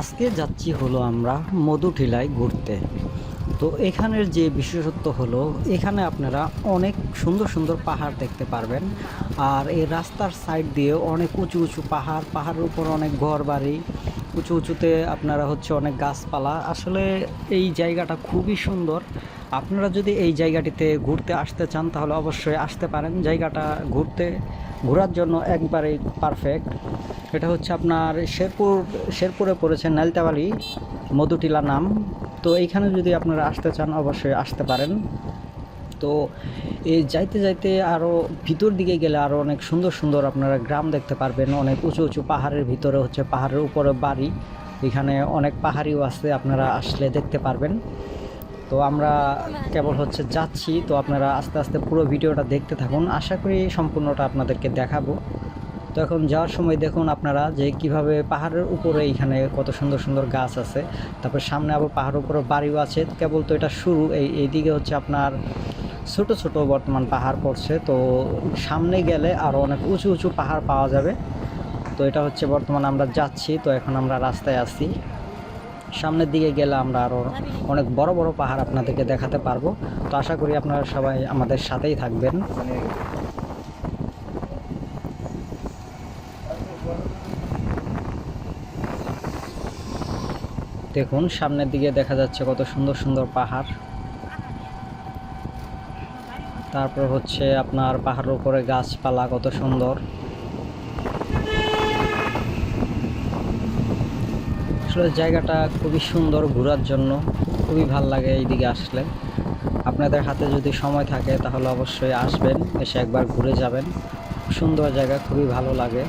আজকে যাচ্ছি হলো আমরা মধুটিলায় ঘুরতে। তো এখানের যে বিশেষত্ব হলো, এখানে আপনারা অনেক সুন্দর সুন্দর পাহাড় দেখতে পারবেন। আর এই রাস্তার সাইড দিয়ে অনেক উঁচু উঁচু পাহাড়, পাহাড়ের উপর অনেক ঘর বাড়ি উঁচু উঁচুতে আপনারা হচ্ছে অনেক গাছপালা। আসলে এই জায়গাটা খুবই সুন্দর। আপনারা যদি এই জায়গাটিতে ঘুরতে আসতে চান, তাহলে অবশ্যই আসতে পারেন। জায়গাটা ঘুরতে, ঘোরার জন্য একবারেই পারফেক্ট এটা হচ্ছে আপনার শেরপুর, শেরপুরে পড়েছে নালতাবাড়ি মধুটিলা নাম। তো এইখানে যদি আপনারা আসতে চান, অবশ্যই আসতে পারেন। তো এই যাইতে যাইতে আরও ভিতর দিকে গেলে আরও অনেক সুন্দর সুন্দর আপনারা গ্রাম দেখতে পারবেন। অনেক উঁচু উঁচু পাহাড়ের ভিতরে হচ্ছে পাহাড়ের উপরে বাড়ি। এখানে অনেক পাহাড়িও আছে, আপনারা আসলে দেখতে পারবেন। তো আমরা কেবল হচ্ছে যাচ্ছি। তো আপনারা আস্তে আস্তে পুরো ভিডিওটা দেখতে থাকুন। আশা করি সম্পূর্ণটা আপনাদেরকে দেখাবো। তো এখন যাওয়ার সময় দেখুন আপনারা যে কীভাবে পাহাড়ের উপরে এইখানে কত সুন্দর সুন্দর গাছ আছে। তারপর সামনে আবার পাহাড়ের উপরে বাড়িও আছে। কেবল তো এটা শুরু, এই এইদিকে হচ্ছে আপনার ছোট ছোট বর্তমান পাহাড় পড়ছে। তো সামনে গেলে আরও অনেক উঁচু উঁচু পাহাড় পাওয়া যাবে। তো এটা হচ্ছে বর্তমান আমরা যাচ্ছি, তো এখন আমরা রাস্তায় আছি। সামনের দিকে গেলে আমরা আরও অনেক বড় বড় পাহাড় আপনাদেরকে দেখাতে পারব। তো আশা করি আপনারা সবাই আমাদের সাথেই থাকবেন। দেখুন, সামনের দিকে দেখা যাচ্ছে কত সুন্দর সুন্দর পাহাড়। তারপর হচ্ছে আপনার পাহাড়ের উপরে গাছপালা কত সুন্দর। আসলে জায়গাটা খুবই সুন্দর ঘোরার জন্য, খুবই ভালো লাগে এইদিকে আসলে। আপনাদের হাতে যদি সময় থাকে তাহলে অবশ্যই আসবেন, এসে একবার ঘুরে যাবেন। সুন্দর জায়গা, খুবই ভালো লাগে।